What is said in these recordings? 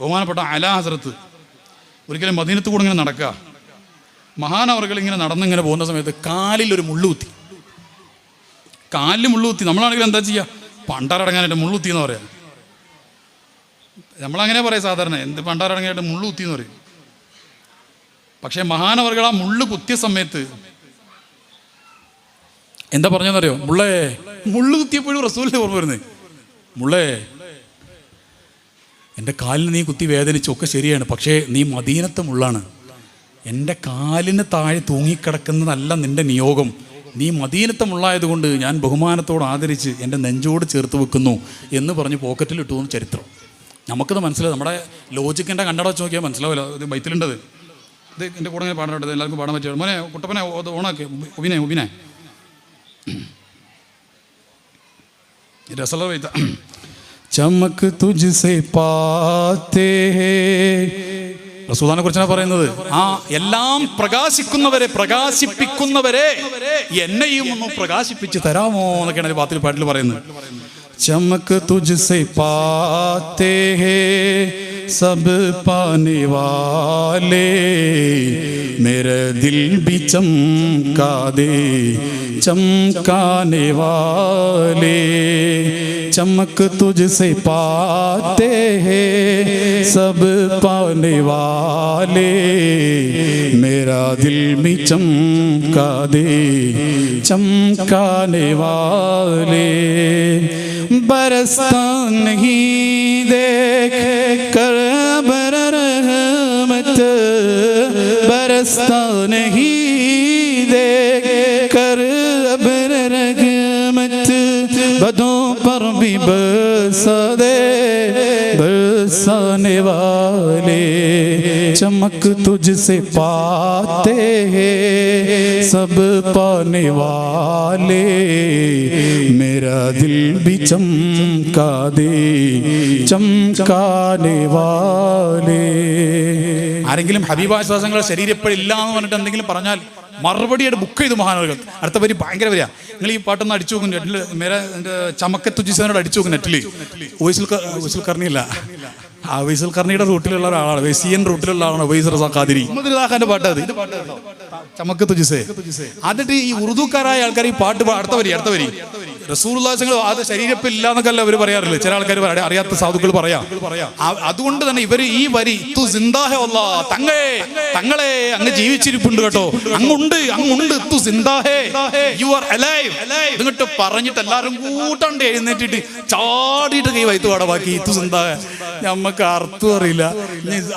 ബഹുമാനപ്പെട്ട അല ഹസരത്ത് ഒരിക്കലും മദീനത്ത് കൂടെ ഇങ്ങനെ നടക്കുക. മഹാനവർകൾ ഇങ്ങനെ നടന്നിങ്ങനെ പോകുന്ന സമയത്ത് കാലിൽ ഒരു മുള്ളു കുത്തി. കാലിൽ മുള്ളു കുത്തി. നമ്മളാണെങ്കിൽ എന്താ ചെയ്യുക പണ്ടാരടങ്ങാനായിട്ട് മുള്ളു കുത്തി എന്ന് പറയാം. നമ്മളങ്ങനെ പറയാം സാധാരണ എന്ത് പണ്ടാരടങ്ങാനായിട്ട് മുള്ളു കുത്തി എന്ന് പറയും. പക്ഷേ മഹാനവർകൾ ആ മുള്ളു കുത്തിയ സമയത്ത് എന്താ പറഞ്ഞെന്നറിയോ മുള്ളേ മുള്ളു കുത്തിയപ്പോഴും റസൂലിന്റെ ഓർമ്മ വരുന്നത് മുള്ളേ എന്റെ കാലിന് നീ കുത്തി വേദനിച്ചു ഒക്കെ ശരിയാണ് പക്ഷേ നീ മദീനത്വമുള്ളാണ് എന്റെ കാലിന് താഴെ തൂങ്ങിക്കിടക്കുന്നതല്ല നിന്റെ നിയോഗം. നീ മദീനത്തെ മുള്ളായതുകൊണ്ട് ഞാൻ ബഹുമാനത്തോട് ആദരിച്ച് എന്റെ നെഞ്ചോട് ചേർത്ത് വെക്കുന്നു എന്ന് പറഞ്ഞ് പോക്കറ്റിലിട്ടു എന്ന് ചരിത്രം. നമുക്കത് മനസ്സിലായി. നമ്മുടെ ലോജിക്കിന്റെ കണ്ണട വെച്ച് നോക്കിയാൽ മനസ്സിലാവില്ല. ഇത് ബൈത്തിലുണ്ടത്. ഇത് എന്റെ കൂടെ ഇങ്ങനെ പാടാൻ എല്ലാവർക്കും പാടാൻ പറ്റും. മോനെ കുട്ടപ്പനെ ഓണാക്കി. ഉബിനെ ഉബിനെ. രസമുള്ള ബൈത്ത ചമക് തുജ്സെ പാത്തേ. റസൂദാനെ കുറിച്ചാണ് പറയുന്നത്. ആ എല്ലാം പ്രകാശിക്കുന്നവരെ പ്രകാശിപ്പിക്കുന്നവരെ എന്നെയും ഒന്ന് പ്രകാശിപ്പിച്ച് തരാമോ എന്നൊക്കെയാണ് ഒരു പാത്തിൽ പാട്ടിൽ പറയുന്നത്. ചമക്ക് തുജ്സെ പാത്തേ. सब पाने वाले मेरा दिल भी चमका दे चमकाने वाले चमक तुझसे पाते हैं सब पाने वाले मेरा दिल भी चमका दे चमकाने वाले बरसता नहीं देखे رستہ نہیں دے کر اب رحمت بدوں پر بھی برسا دے، برسانے والے چمک تجھ سے پاتے ہیں، سب پانے والے میرا دل بھی چمکا دے، چمکانے والے ആരെങ്കിലും ഹബീബാശ്വാസങ്ങൾ ശരീരപ്പഴില്ല എന്ന് പറഞ്ഞിട്ട് എന്തെങ്കിലും പറഞ്ഞാൽ മറുപടിയായിട്ട് ബുക്ക് ചെയ്തു മഹാനവകൾ അടുത്ത പേര് ഭയങ്കര വരിക നിങ്ങൾ ഈ പാട്ടൊന്ന് അടിച്ചു നോക്കും നെറ്റിൽ മേരെ ചമക്കത്തുജിസനോട് അടിച്ചു നോക്കും നെറ്റിൽ വൈസിൽ വൈസിൽ കർണിയില്ല. ആ വൈസിൽ കർണിയുടെ റൂട്ടിലുള്ള ഒരാളാണ്. വെസിയൻ റൂട്ടിലുള്ള ആളാണ് വൈസ് റസാഖാദിരി മുഹമ്മദ് പാട്ട് അത്. ഇത് ചമക്ക് തുജിസേ എന്നിട്ട് ഈ ഉറുദുക്കാരായ ആൾക്കാർ ഈ പാട്ട് അടുത്ത വരി അടുത്ത വരി. റസൂർലാസങ്ങൾ അത് ശരീരത്തിൽ ഇല്ല എന്നൊക്കെ അവർ പറയാറില്ല ചില ആൾക്കാർ പറയാം അറിയാത്ത സാധുക്കൾ പറയാം. അതുകൊണ്ട് തന്നെ ഇവർ ഈ വരി തു അല്ല തങ്ങളെ അങ്ങ് ജീവിച്ചിരിപ്പുണ്ട് കേട്ടോ. അങ്ങുണ്ട് അങ്ങുണ്ട് തു യു ആർ അലൈവ് എന്നിട്ട് പറഞ്ഞിട്ട് എല്ലാവരും കൂട്ടണ്ട് എഴുന്നേറ്റിട്ട് ചാടിയിട്ട് കൈ വൈത്തു പാടവാക്കി ഇത്തു സിന്താഹ നമുക്ക് അർത്ഥം അറിയില്ല.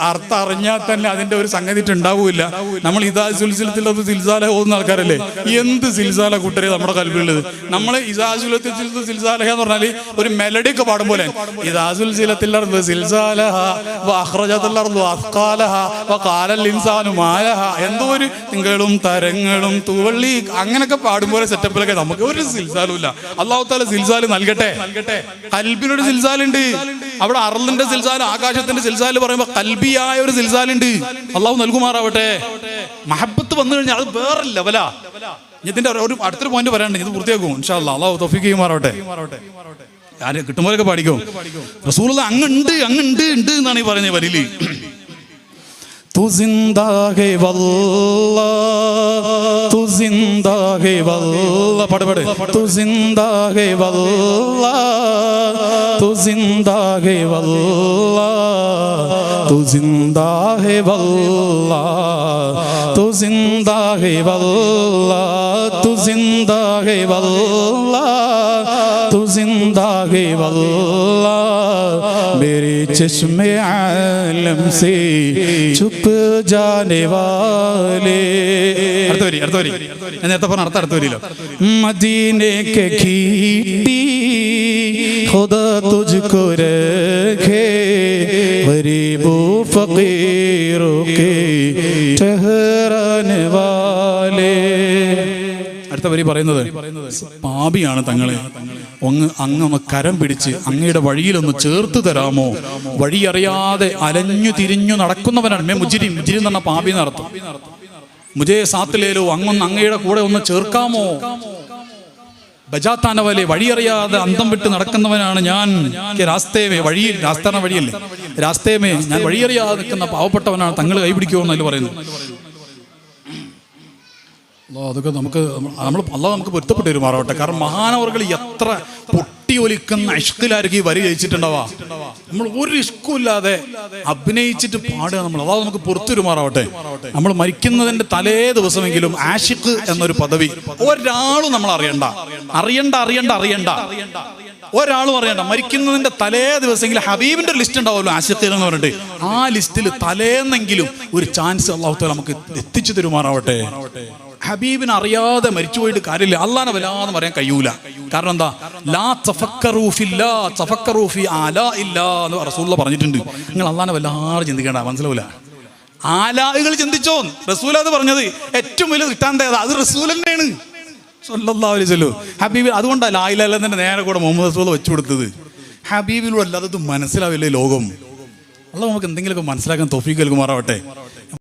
അർത്ഥം അറിഞ്ഞാൽ തന്നെ അതിന്റെ ഒരു സംഗതി ഉണ്ടാവില്ല നമ്മൾ ഇതാ സുൽസിലത്തിലത് സിൽസാല പോകുന്ന ആൾക്കാരല്ലേ? എന്ത് സിൽസാല കൂട്ടരെ നമ്മുടെ കൽവിലുള്ളത് നമ്മൾ സിൽസാല എന്ന് പറഞ്ഞാൽ ഒരു മെലഡി ഒക്കെ പാടും പോലെ. എന്തോ ഒരു തിങ്കളും തരങ്ങളും തുവള്ളി അങ്ങനൊക്കെ പാടും പോലെ സെറ്റപ്പിലൊക്കെ നമുക്ക് ഒരു സിൽസാലും ഇല്ല. അള്ളാഹു താല സിൽസാൽ നൽകട്ടെ? നൽകട്ടെ കൽബിനൊരു സിൽസാലുണ്ട്. അവിടെ അറലിന്റെ സിൽസാൽ ആകാശത്തിന്റെ സിൽസാൽ പറയുമ്പോൾ കൽബിയായ ഒരു സിൽസാലുണ്ട്. അള്ളാഹു നൽകുമാറാവട്ടെ? മഹബത്ത് വന്നു കഴിഞ്ഞാൽ അത് വേറെ ലെവലാ ഇതിന്റെ ഒരു അടുത്തൊരു പോയിന്റ് പറയാനുണ്ട്. ഇത് പൂർത്തിയാക്കും. ഇൻഷാല്ല അള്ളാഹു തൊഫിക്ക് മാറോട്ടെ ആര് കിട്ടുമ്പോഴൊക്കെ പാടിക്കും റസൂലുള്ള അങ്ങുണ്ട് അങ്ങുണ്ട് ഉണ്ട് എന്നാണ് ഈ പറയുന്നത് വരിൽ തു है वल्ला पढ़ पढ़ तू जिंदा है वल्ला तू जिंदा है वल्ला तू जिंदा है वल्ला तू जिंदा है वल्ला तू जिंदा है वल्ला तू जिंदा है वल्ला मेरे चश्मे आलम से छुप जाने वाले അടുത്തോരി അടുത്തോരി ഞാൻ നേരത്തെ പറഞ്ഞ അടുത്ത അടുത്തോരിയിലോ മദീനേക്ക് ഖീട്ടി ഖുദാ തുജ്കോ രഖേ ഗരീബോ ഫഖീറോ കേ വാലേ. അടുത്ത വരി പറയുന്നത് പാപിയാണ് തങ്ങളെ. ഒന്ന് അങ്ങ് കരം പിടിച്ച് അങ്ങയുടെ വഴിയിലൊന്ന് ചേർത്ത് തരാമോ? വഴിയറിയാതെ അലഞ്ഞു തിരിഞ്ഞു നടക്കുന്നവനാണ്. മേ മുജിരി. മുജിരി എന്ന് പറഞ്ഞ പാപി നടത്തും മുജേ സാത്തിലേലോ അങ്ങൊന്ന് അങ്ങയുടെ കൂടെ ഒന്ന് ചേർക്കാമോ? ബജാത്താനവലെ വഴിയറിയാതെ അന്തം വിട്ട് നടക്കുന്നവനാണ് ഞാൻ. രാസ്തേമേ വഴിയിൽ രാസ്താന വഴിയല്ലേ? രാസ്തേമേ ഞാൻ വഴിയറിയാതെ നിൽക്കുന്ന പാവപ്പെട്ടവനാണ്. തങ്ങൾ കൈപിടിക്കുമോ എന്നല്ല പറയുന്നു അതൊക്കെ നമുക്ക് നമ്മൾ അല്ല നമുക്ക് പൊരുത്തപ്പെട്ട് പെരുമാറട്ടെ കാരണം മഹാനവർകൾ എത്ര പൊട്ടി ഒലിക്കുന്ന ഇഷ്കിലായിരിക്കും ഈ വരി ജയിച്ചിട്ടുണ്ടാവാ? നമ്മൾ ഒരു ഇഷ്കും ഇല്ലാതെ അഭിനയിച്ചിട്ട് പാടുക നമ്മൾ. അതാ നമുക്ക് പുറത്തുരുമാറാവട്ടെ. നമ്മൾ മരിക്കുന്നതിന്റെ തലേ ദിവസമെങ്കിലും ആഷിഖ് എന്നൊരു പദവി ഒരാളും നമ്മൾ അറിയണ്ട. അറിയണ്ട അറിയണ്ട അറിയണ്ട. ഒരാളും അറിയണ്ട. മരിക്കുന്നതിന്റെ തലേ ദിവസമെങ്കിലും ഹബീബിന്റെ ഒരു ലിസ്റ്റ് ഉണ്ടാവുമല്ലോ ആഷിഖ് എന്ന് പറഞ്ഞിട്ട്. ആ ലിസ്റ്റിൽ തലേന്നെങ്കിലും ഒരു ചാൻസ് അള്ളാഹുത്താല നമുക്ക് എത്തിച്ചു തരുമാറാവട്ടെ. ഹബീബിനെ അറിയാതെ മരിച്ചുപോയിട്ട് കാര്യമില്ല. അള്ളാനെ വല്ലാന്ന് പറയാൻ കഴിയൂല. കാരണം എന്താ? ലാ തഫക്കറൂഫില്ല ഫില്ലാ ആല ഇല്ലാ എന്ന് റസൂലുള്ള പറഞ്ഞിട്ടുണ്ട്. നിങ്ങൾ അള്ളാനെ വല്ലാതെ ചിന്തിക്കേണ്ട മനസ്സിലാവൂല? ആലാഹുകൾ ചിന്തിച്ചോ? റസൂല അത് പറഞ്ഞത് ഏറ്റവും വലിയ കിട്ടാൻ അത് റസൂൽ തന്നെയാണ്. വസല്ലം. ഹബീബ് അതുകൊണ്ടാണ് തന്നെ നേരെ കൂടെ മുഹമ്മദ് റസൂൽ വെച്ചു കൊടുത്തത്. ഹബീബിലൂടെ അല്ലാതെ മനസ്സിലാവില്ലേ ലോകം? അല്ല നമുക്ക് എന്തെങ്കിലുമൊക്കെ മനസ്സിലാക്കാൻ തൊഫീക്ക് നൽകുമാറാവട്ടെ.